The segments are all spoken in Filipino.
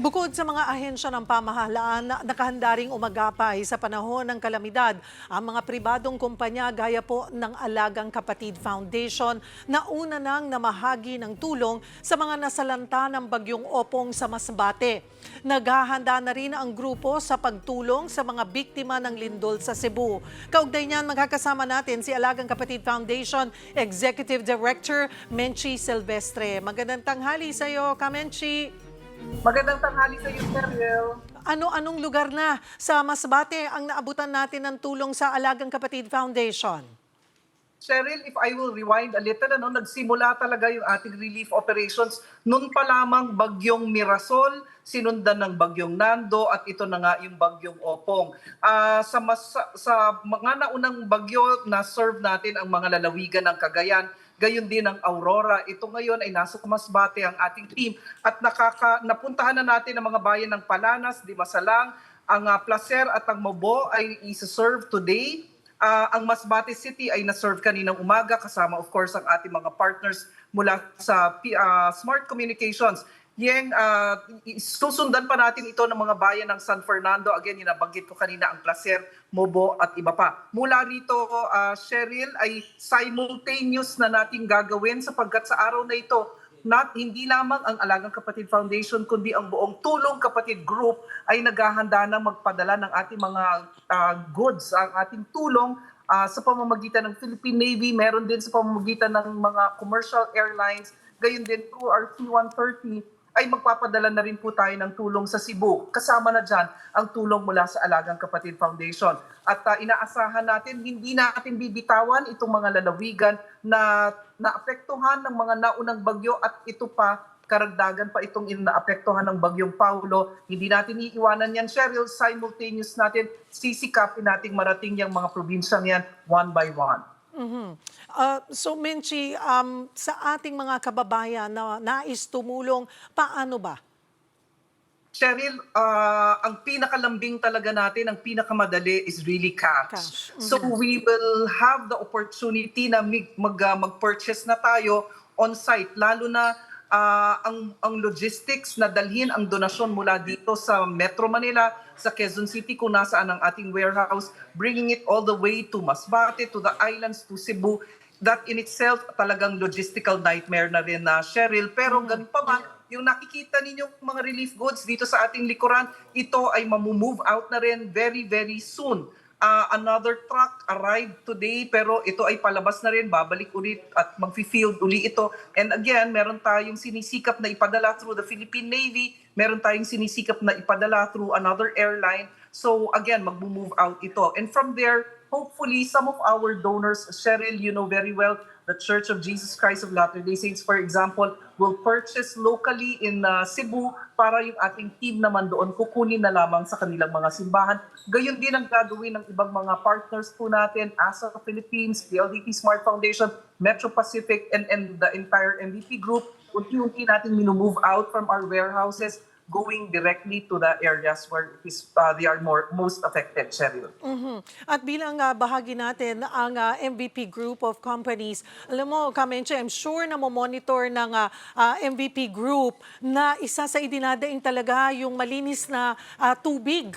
Bukod sa mga ahensya ng pamahalaan na nakahanda ring umagapay sa panahon ng kalamidad, ang mga pribadong kumpanya gaya po ng Alagang Kapatid Foundation na una nang namahagi ng tulong sa mga nasalanta ng bagyong opong sa Masbate. Naghahanda na rin ang grupo sa pagtulong sa mga biktima ng lindol sa Cebu. Kaugnay niyan, magkakasama natin si Alagang Kapatid Foundation Executive Director Menchi Silvestre. Magandang tanghali sa iyo, Kamenchi. Magandang tanghali sa iyo, Seriel. Ano-anong lugar na sa Masbate ang naabutan natin ng tulong sa Alagang Kapatid Foundation? Cheryl, if I will rewind a little, ano, nagsimula talaga yung ating relief operations noon pa lamang bagyong Mirasol, sinundan ng bagyong Nando at ito na nga yung bagyong Opong. Ah, sa, mas, sa, mga naunang bagyo na serve natin ang mga lalawigan ng Cagayan, gayon din ang Aurora. Ito ngayon ay nasa Masbate ang ating team at nakaka, napuntahan na natin ang mga bayan ng Palanas, Dimasalang, ang uh, Placer at ang Mobo ay isa-serve today. Ah, ang Masbate City ay na-serve kaninang umaga kasama of course ang ating mga partners mula sa ah, Smart Communications. Yang ah, i- susundan pa natin ito ng mga bayan ng San Fernando. Again, yung nabanggit ko kanina ang Placer, Mobo at iba pa. Mula rito, ah, Cheryl, ay simultaneous na nating gagawin sapagkat sa araw na ito, not hindi lamang ang Alagang Kapatid Foundation kundi ang buong Tulong Kapatid Group ay naghahanda na magpadala ng ating mga ah, goods, ang ating tulong ah, sa pamamagitan ng Philippine Navy, meron din sa pamamagitan ng mga commercial airlines, gayon din through our C-130 ay magpapadala na rin po tayo ng tulong sa Cebu. Kasama na dyan ang tulong mula sa Alagang Kapatid Foundation. At ah, inaasahan natin, hindi natin bibitawan itong mga lalawigan na naapektuhan ng mga naunang bagyo at ito pa, karagdagan pa itong in- naapektuhan ng bagyong Paulo. Hindi natin iiwanan yan, Cheryl. Simultaneous natin, sisikapin nating marating yung mga probinsyang yan one by one. Mhm. Ah, so Menchi, um, sa ating mga kababayan na nais tumulong, paano ba? Cheryl, ah, ang pinakalambing talaga natin, ang pinakamadali is really cash. Cash. So we will have the opportunity na mig- mag, ah, mag-purchase na tayo on site, lalo na ah, ang, ang logistics na dalhin ang donasyon mula dito sa Metro Manila, sa Quezon City kung nasaan ang ating warehouse, bringing it all the way to Masbate, to the islands, to Cebu. That in itself talagang logistical nightmare na rin na Cheryl. Pero ganun pa man, yung nakikita ninyong mga relief goods dito sa ating likuran, ito ay mamumove out na rin very, very soon. Ah, another truck arrived today pero ito ay palabas na rin, babalik ulit at mag-field uli ito. And again, meron tayong sinisikap na ipadala through the Philippine Navy, meron tayong sinisikap na ipadala through another airline. So again, mag-move out ito. And from there, hopefully some of our donors, Cheryl, you know very well, the Church of Jesus Christ of Latter-day Saints, for example, will purchase locally in uh, Cebu para yung ating team naman doon kukunin na lamang sa kanilang mga simbahan. Gayon din ang gagawin ng ibang mga partners po natin, ASA Philippines, PLDT Smart Foundation, Metro Pacific, and, and the entire MVP group. Unti-unti natin minumove out from our warehouses going directly to the areas where is, uh, they are more most affected, Cheryl. Mhm. At bilang ah, bahagi natin ang ah, MVP group of companies, alam mo, Kamenche, I'm sure na mo-monitor ng ah, ah, MVP group na isa sa idinadaing talaga yung malinis na ah, tubig.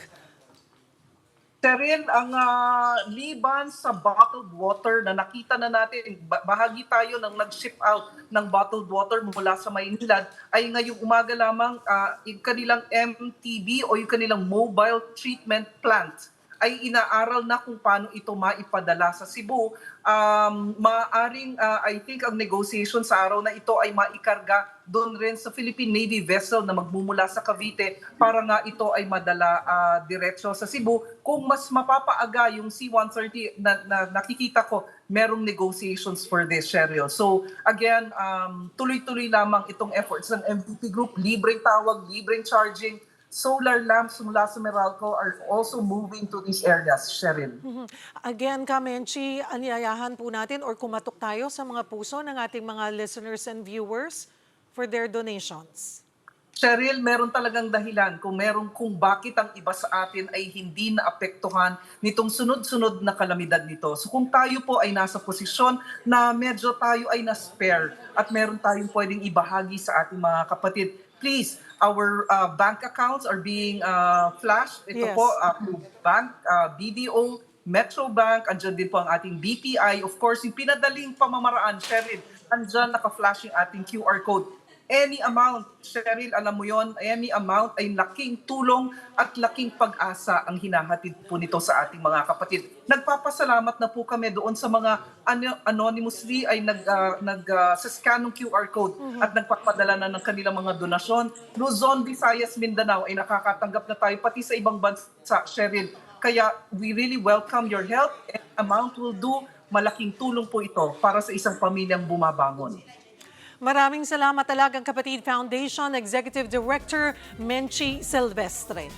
Cheryl, ang ah, liban sa bottled water na nakita na natin, ba- bahagi tayo ng nag-ship out ng bottled water mula sa Maynilad, ay ngayong umaga lamang ah, yung kanilang MTB o yung kanilang mobile treatment plant ay inaaral na kung paano ito maipadala sa Cebu. Um, maaring, ah, I think, ang negotiation sa araw na ito ay maikarga doon rin sa Philippine Navy vessel na magmumula sa Cavite para nga ito ay madala ah, diretso sa Cebu. Kung mas mapapaaga yung C-130 na, na nakikita ko, merong negotiations for this, Cheryl. So again, um, tuloy-tuloy lamang itong efforts ng MVP Group, libreng tawag, libreng charging, solar lamps mula sa Meralco are also moving to these areas, Cheryl. Mhm. Again, Kamenchi, anyayahan po natin or kumatok tayo sa mga puso ng ating mga listeners and viewers for their donations. Cheryl, meron talagang dahilan kung meron kung bakit ang iba sa atin ay hindi naapektuhan nitong sunod-sunod na kalamidad nito. So kung tayo po ay nasa posisyon na medyo tayo ay na-spare at meron tayong pwedeng ibahagi sa ating mga kapatid, please, our uh, bank accounts are being uh, flashed. Ito Yes. po, uh, bank, uh, BDO, Metro Bank, andyan din po ang ating BPI. Of course, yung pinadaling pamamaraan, Cheryl, andyan naka-flash yung ating QR code. Any amount, Cheryl, alam mo yon, any amount ay laking tulong at laking pag-asa ang hinahatid po nito sa ating mga kapatid. Nagpapasalamat na po kami doon sa mga ano, anonymously ay nag, ah, nag scan ng QR code at nagpapadala na ng kanilang mga donasyon. Luzon, Visayas, Mindanao ay nakakatanggap na tayo pati sa ibang bansa, Cheryl. Kaya we really welcome your help and amount will do. Malaking tulong po ito para sa isang pamilyang bumabangon. Maraming salamat Alagang Kapatid Foundation Executive Director Menchi Silvestre.